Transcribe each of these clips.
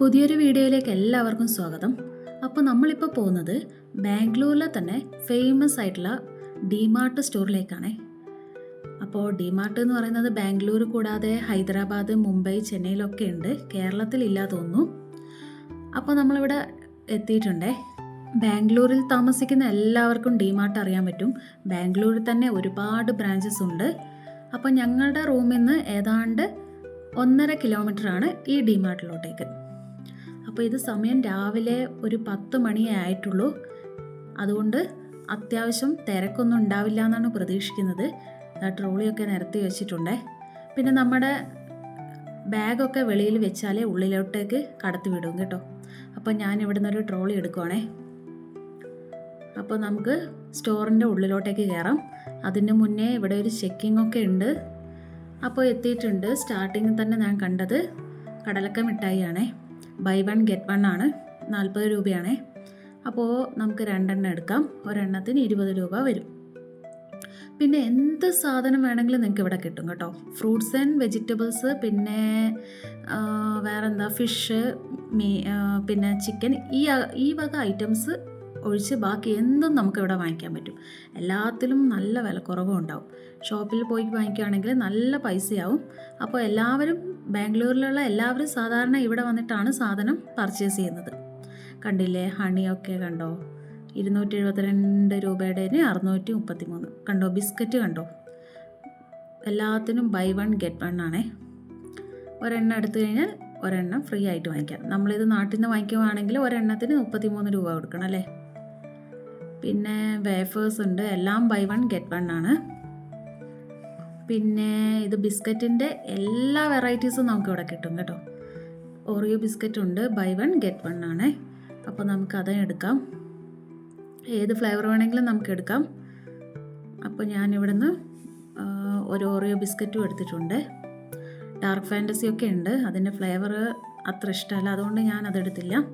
പുതിയൊരു വീഡിയോയിലേക്ക് എല്ലാവർക്കും സ്വാഗതം. അപ്പോൾ നമ്മളിപ്പോൾ പോകുന്നത് ബാംഗ്ലൂരിലെ തന്നെ ഫേമസ് ആയിട്ടുള്ള ഡിമാർട്ട് സ്റ്റോറിലേക്കാണേ അപ്പോൾ ഡിമാർട്ട് എന്ന് പറയുന്നത് ബാംഗ്ലൂർ കൂടാതെ ഹൈദരാബാദ് മുംബൈ ചെന്നൈയിലൊക്കെ ഉണ്ട്. കേരളത്തിലില്ല തോന്നുന്നു. അപ്പോൾ നമ്മളിവിടെ എത്തിയിട്ടുണ്ടേ. ബാംഗ്ലൂരിൽ താമസിക്കുന്ന എല്ലാവർക്കും ഡിമാർട്ട് അറിയാൻ പറ്റും. ബാംഗ്ലൂരിൽ തന്നെ ഒരുപാട് ബ്രാഞ്ചസ് ഉണ്ട്. അപ്പോൾ ഞങ്ങളുടെ റൂമിൽ നിന്ന് ഏതാണ്ട് ഒന്നര കിലോമീറ്ററാണ് ഈ ഡിമാർട്ടിലോട്ടേക്ക് അപ്പോൾ ഇത് സമയം രാവിലെ ഒരു പത്ത് മണിയേ ആയിട്ടുള്ളൂ. അതുകൊണ്ട് അത്യാവശ്യം തിരക്കൊന്നും ഉണ്ടാവില്ല എന്നാണ് പ്രതീക്ഷിക്കുന്നത്. ട്രോളിയൊക്കെ നിരത്തി വെച്ചിട്ടുണ്ട്. പിന്നെ നമ്മുടെ ബാഗൊക്കെ വെളിയിൽ വെച്ചാലേ ഉള്ളിലോട്ടേക്ക് കടത്തി വിടും കേട്ടോ. അപ്പോൾ ഞാൻ ഇവിടെ നിന്നൊരു ട്രോളി എടുക്കുവാണേ. അപ്പോൾ നമുക്ക് സ്റ്റോറിന്റെ ഉള്ളിലോട്ടേക്ക് കയറാം. അതിന് മുന്നേ ഇവിടെ ഒരു ചെക്കിംഗ് ഒക്കെ ഉണ്ട്. അപ്പോൾ എത്തിയിട്ടുണ്ട്. സ്റ്റാർട്ടിങ്ങിൽ തന്നെ ഞാൻ കണ്ടത് കടലക്ക മിഠായിയാണേ. ബൈ വൺ ഗെറ്റ് വൺ ആണ്. നാൽപ്പത് രൂപയാണേ. അപ്പോൾ നമുക്ക് രണ്ടെണ്ണം എടുക്കാം. ഒരെണ്ണത്തിന് ഇരുപത് രൂപ വരും. പിന്നെ എന്ത് സാധനം വേണമെങ്കിലും നിങ്ങൾക്ക് ഇവിടെ കിട്ടും കേട്ടോ. ഫ്രൂട്ട്സ് ആൻഡ് വെജിറ്റബിൾസ് പിന്നെ വേറെന്താ? ഫിഷ് മീ പിന്നെ ചിക്കൻ ഈ ഈ വക ഐറ്റംസ് ഒഴിച്ച് ബാക്കി എന്തും നമുക്ക് ഇവിടെ വാങ്ങിക്കാൻ പറ്റും. എല്ലാത്തിലും നല്ല വിലക്കുറവും ഉണ്ടാവും. ഷോപ്പിൽ പോയി വാങ്ങിക്കുകയാണെങ്കിൽ നല്ല പൈസയാവും. അപ്പോൾ എല്ലാവരും ബാംഗ്ലൂരിലുള്ള എല്ലാവരും സാധാരണ ഇവിടെ വന്നിട്ടാണ് സാധനം പർച്ചേസ് ചെയ്യുന്നത്. കണ്ടില്ലേ? ഹണിയൊക്കെ കണ്ടോ? ഇരുന്നൂറ്റി എഴുപത്തിരണ്ട് രൂപയുടെ അറുന്നൂറ്റി മുപ്പത്തി മൂന്ന് കണ്ടോ? ബിസ്ക്കറ്റ് കണ്ടോ? എല്ലാത്തിനും ബൈ വൺ ഗെറ്റ് വൺ ആണേ. ഒരെണ്ണം എടുത്തു കഴിഞ്ഞാൽ ഒരെണ്ണം ഫ്രീ ആയിട്ട് വാങ്ങിക്കാം. നമ്മളിത് നാട്ടിൽ നിന്ന് വാങ്ങിക്കുവാണെങ്കിൽ ഒരെണ്ണത്തിന് മുപ്പത്തി മൂന്ന് രൂപ കൊടുക്കണം അല്ലേ? പിന്നെ വേഫേഴ്സ് ഉണ്ട്. എല്ലാം ബൈ വൺ ഗെറ്റ് വൺ ആണ്. പിന്നെ ഇത് ബിസ്ക്കറ്റിന്റെ എല്ലാ വെറൈറ്റീസും നമുക്ക് ഇവിടെ കിട്ടും കേട്ടോ. ഓറിയോ ബിസ്ക്കറ്റ് ഉണ്ട് ബൈ വൺ ഗെറ്റ് വൺ ആണ്. അപ്പോൾ നമുക്ക് അത് എടുക്കാം. ഏത് ഫ്ലേവർ വേണമെങ്കിലും നമുക്ക് എടുക്കാം. അപ്പോൾ ഞാൻ ഇവിടുന്ന് ആ, ഒരു ഓറിയോ ബിസ്ക്കറ്റും എടുത്തിട്ടുണ്ട്. ഡാർക്ക് ഫാന്റസി ഒക്കെ ഉണ്ട്. അതിന്റെ ഫ്ലേവർ അത്ര ഇഷ്ടമല്ല. അതുകൊണ്ട് ഞാൻ അതെടുത്തില്ല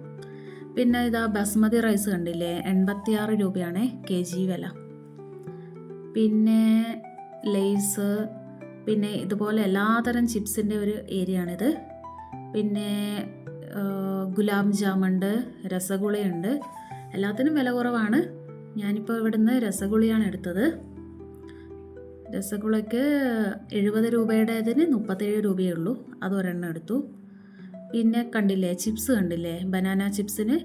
പിന്നെ ഇതാ ബസ്മതി റൈസ് കണ്ടില്ലേ? എൺപത്തിയാറ് രൂപയാണ് കെ ജി വില. പിന്നെ ലേസ് പിന്നെ ഇതുപോലെ എല്ലാതരം ചിപ്സിന്റെ ഒരു ഏരിയ ആണിത് പിന്നെ ഗുലാം ഗുലാബ് ജാമുണ്ട് രസഗുളയുണ്ട്. എല്ലാത്തിനും വില കുറവാണ്. ഞാനിപ്പോൾ ഇവിടുന്ന് രസഗുളിയാണ് എടുത്തത്. രസഗുളയ്ക്ക് എഴുപത് രൂപയുടേതിന് മുപ്പത്തേഴ് രൂപയേ ഉള്ളൂ. അതൊരെണ്ണം എടുത്തു. പിന്നെ കണ്ടില്ലേ ചിപ്സ് കണ്ടില്ലേ ബനാന ചിപ്സിന്?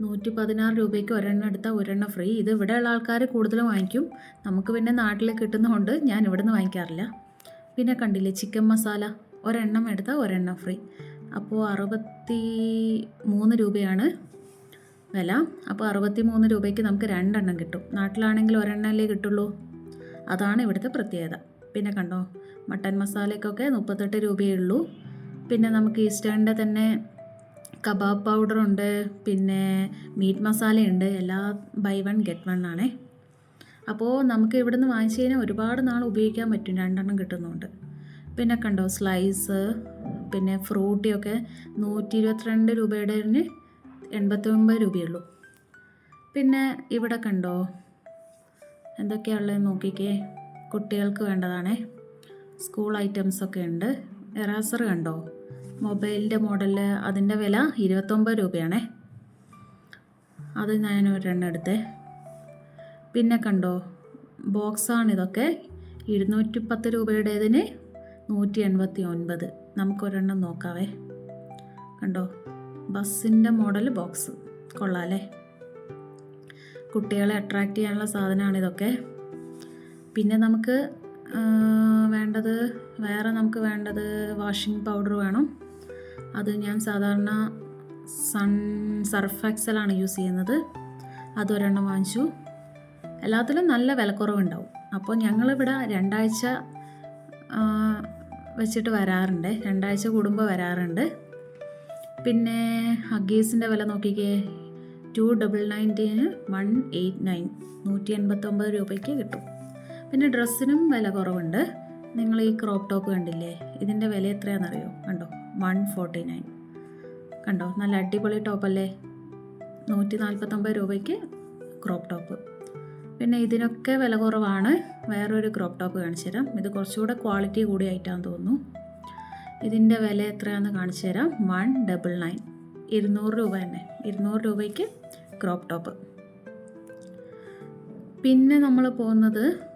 നൂറ്റി പതിനാറ് രൂപയ്ക്ക് ഒരെണ്ണം എടുത്താൽ ഒരെണ്ണം ഫ്രീ. ഇത് ഇവിടെയുള്ള ആൾക്കാർ കൂടുതൽ വാങ്ങിക്കും. നമുക്ക് പിന്നെ നാട്ടിൽ കിട്ടുന്നതുകൊണ്ട് ഞാൻ ഇവിടെ നിന്ന് വാങ്ങിക്കാറില്ല. പിന്നെ കണ്ടില്ലേ ചിക്കൻ മസാല? ഒരെണ്ണം എടുത്താൽ ഒരെണ്ണം ഫ്രീ. അപ്പോൾ അറുപത്തി മൂന്ന് രൂപയാണ് വില. അപ്പോൾ അറുപത്തി മൂന്ന് രൂപയ്ക്ക് നമുക്ക് രണ്ടെണ്ണം കിട്ടും. നാട്ടിലാണെങ്കിൽ ഒരെണ്ണമല്ലേ കിട്ടുള്ളൂ. അതാണ് ഇവിടുത്തെ പ്രത്യേകത. പിന്നെ കണ്ടോ? മട്ടൻ മസാലയ്ക്കൊക്കെ മുപ്പത്തെട്ട് രൂപയേ ഉള്ളൂ. പിന്നെ നമുക്ക് ഈസ്റ്റേണിന്റെ തന്നെ കബാബ് പൗഡറുണ്ട് പിന്നെ മീറ്റ് മസാലയുണ്ട് എല്ലാ ബൈ വൺ ഗെറ്റ് വൺ ആണേ. അപ്പോൾ നമുക്ക് ഇവിടെ നിന്ന് വാങ്ങിച്ചു കഴിഞ്ഞാൽ ഒരുപാട് നാൾ ഉപയോഗിക്കാൻ പറ്റും രണ്ടെണ്ണം കിട്ടുന്നുണ്ട്. പിന്നെ കണ്ടോ സ്ലൈസ് പിന്നെ ഫ്രൂട്ടിയൊക്കെ നൂറ്റി ഇരുപത്തിരണ്ട് രൂപയുടെ എൺപത്തി ഒമ്പത് രൂപയുള്ളൂ. പിന്നെ ഇവിടെ കണ്ടോ എന്തൊക്കെയാണുള്ളത് നോക്കിക്കേ. കുട്ടികൾക്ക് വേണ്ടതാണേ. സ്കൂൾ ഐറ്റംസൊക്കെ ഉണ്ട്. എറാസർ കണ്ടോ? മൊബൈലിന്റെ മോഡൽ അതിന്റെ വില ഇരുപത്തൊമ്പത് രൂപയാണേ. അത് ഞാൻ ഒരെണ്ണം എടുത്തേ പിന്നെ കണ്ടോ ബോക്സാണ് ഇതൊക്കെ ഇരുന്നൂറ്റി പത്ത് രൂപയുടേതിന് നൂറ്റി എൺപത്തി ഒൻപത് നമുക്കൊരെണ്ണം നോക്കാവേ. കണ്ടോ ബസ്സിന്റെ മോഡൽ ബോക്സ്. കൊള്ളാമല്ലേ കുട്ടികളെ അട്രാക്റ്റ് ചെയ്യാനുള്ള സാധനമാണ് ഇതൊക്കെ പിന്നെ നമുക്ക് വേണ്ടത് വേറെ നമുക്ക് വേണ്ടത് വാഷിംഗ് പൗഡർ വേണം. അത് ഞാൻ സാധാരണ സൺ സർഫാക്സലാണ് യൂസ് ചെയ്യുന്നത്. അതൊരെണ്ണം വാങ്ങിച്ചു. എല്ലാത്തിലും നല്ല വിലക്കുറവുണ്ടാവും. അപ്പോൾ ഞങ്ങളിവിടെ രണ്ടാഴ്ച വെച്ചിട്ട് വരാറുണ്ട്. രണ്ടാഴ്ച കൂടുമ്പോൾ വരാറുണ്ട്. പിന്നെ ഹഗീസിന്റെ വില നോക്കിക്കേ. ടു ഡബിൾ നയന്റീന് വൺ എയ്റ്റ് നയൻ നൂറ്റി എൺപത്തൊമ്പത് രൂപയ്ക്ക് കിട്ടും. പിന്നെ ഡ്രസ്സിനും വില കുറവുണ്ട്. നിങ്ങൾ ഈ ക്രോപ്പ് ടോപ്പ് കണ്ടില്ലേ? ഇതിന്റെ വില എത്രയാണെന്നറിയോ? കണ്ടോ? വൺ ഫോർട്ടി നയൻ കണ്ടോ? നല്ല അടിപൊളി ടോപ്പല്ലേ നൂറ്റി നാൽപ്പത്തൊമ്പത് രൂപയ്ക്ക് ക്രോപ്പ് ടോപ്പ് പിന്നെ ഇതിനൊക്കെ വില കുറവാണ്. വേറൊരു ക്രോപ്പ് ടോപ്പ് കാണിച്ചു തരാം. ഇത് കുറച്ചുകൂടെ ക്വാളിറ്റി കൂടിയായിട്ടാന്ന് തോന്നുന്നു. ഇതിന്റെ വില എത്രയാണെന്ന് കാണിച്ചു തരാം. വൺ ഡബിൾ നയൻ ഇരുന്നൂറ് രൂപ തന്നെ. ഇരുന്നൂറ് രൂപയ്ക്ക് ക്രോപ്പ് ടോപ്പ് പിന്നെ നമ്മൾ പോകുന്നത്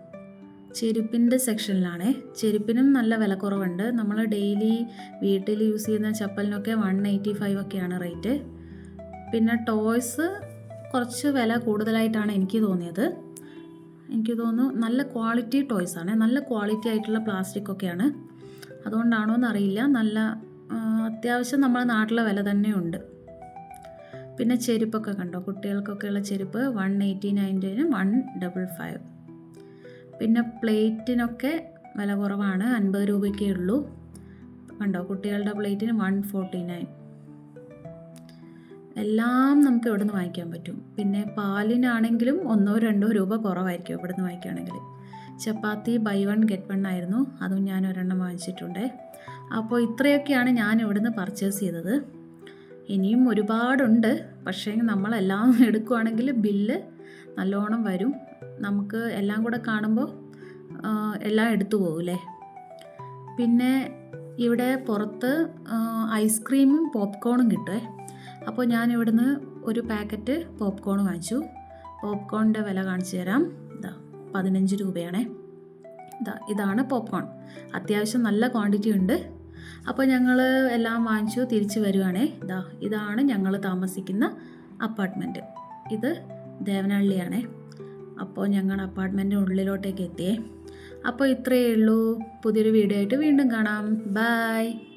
ചെരുപ്പിന്റെ സെക്ഷനിലാണ്. ചെരുപ്പിനും നല്ല വിലക്കുറവുണ്ട്. നമ്മൾ ഡെയിലി വീട്ടിൽ യൂസ് ചെയ്യുന്ന ചപ്പലിനൊക്കെ വൺ എയ്റ്റി ഫൈവ് ഒക്കെയാണ് റേറ്റ്. പിന്നെ ടോയ്സ് കുറച്ച് വില കൂടുതലായിട്ടാണ് എനിക്ക് തോന്നിയത്. എനിക്ക് തോന്നുന്നു നല്ല ക്വാളിറ്റി ടോയ്സ് ആണ്. നല്ല ക്വാളിറ്റി ആയിട്ടുള്ള പ്ലാസ്റ്റിക് ഒക്കെയാണ്. അതുകൊണ്ടാണോ എന്നറിയില്ല. നല്ല അത്യാവശ്യം നമ്മുടെ നാട്ടിലെ വില തന്നെയുണ്ട്. പിന്നെ ചെരുപ്പൊക്കെ കണ്ടോ? കുട്ടികൾക്കൊക്കെയുള്ള ചെരുപ്പ് വൺ എയ്റ്റി നയന്റീനും വൺ ഡബിൾ ഫൈവ്. പിന്നെ പ്ലേറ്റിനൊക്കെ വില കുറവാണ് അൻപത് രൂപയ്ക്കേ ഉള്ളൂ. കണ്ടോ കുട്ടികളുടെ പ്ലേറ്റിന് വൺ ഫോർട്ടി നയൻ എല്ലാം നമുക്ക് ഇവിടെ നിന്ന് വാങ്ങിക്കാൻ പറ്റും? പിന്നെ പാലിനാണെങ്കിലും ഒന്നോ രണ്ടോ രൂപ കുറവായിരിക്കും ഇവിടെ നിന്ന് വാങ്ങിക്കുകയാണെങ്കിൽ chapati buy one get one ആയിരുന്നു. അതും ഞാൻ ഒരെണ്ണം വാങ്ങിച്ചിട്ടുണ്ട്. അപ്പോൾ ഇത്രയൊക്കെയാണ് ഞാൻ ഇവിടുന്ന് പർച്ചേസ് ചെയ്തത്. ഇനിയും ഒരുപാടുണ്ട്. പക്ഷേ നമ്മളെല്ലാം എടുക്കുവാണെങ്കിൽ ബില്ല് നല്ലോണം വരും. നമുക്ക് എല്ലാം കൂടെ കാണുമ്പോൾ എല്ലാം എടുത്തു പോകില്ലേ പിന്നെ ഇവിടെ പുറത്ത് ഐസ്ക്രീമും പോപ്കോണും കിട്ടുമേ അപ്പോൾ ഞാൻ ഇവിടുന്ന് ഒരു പാക്കറ്റ് പോപ്കോൺ വാങ്ങിച്ചു. പോപ്കോണിന്റെ വില കാണിച്ചു തരാം. ഇതാ പതിനഞ്ച് രൂപയാണേ. ഇതാ ഇതാണ് പോപ്കോൺ അത്യാവശ്യം നല്ല ക്വാണ്ടിറ്റി ഉണ്ട്. അപ്പോൾ ഞങ്ങൾ എല്ലാം വാങ്ങിച്ചു തിരിച്ചു വരുവാണേ. ഇതാ ഇതാണ് ഞങ്ങൾ താമസിക്കുന്ന അപ്പാർട്ട്മെന്റ് ഇത് ദേവനഹള്ളിയാണേ അപ്പോൾ ഞങ്ങൾ അപ്പാർട്ട്മെന്റിന്റെ ഉള്ളിലോട്ടേക്ക് എത്തിയേ. അപ്പോൾ ഇത്രയേ ഉള്ളൂ. പുതിയൊരു വീഡിയോ ആയിട്ട് വീണ്ടും കാണാം. ബൈ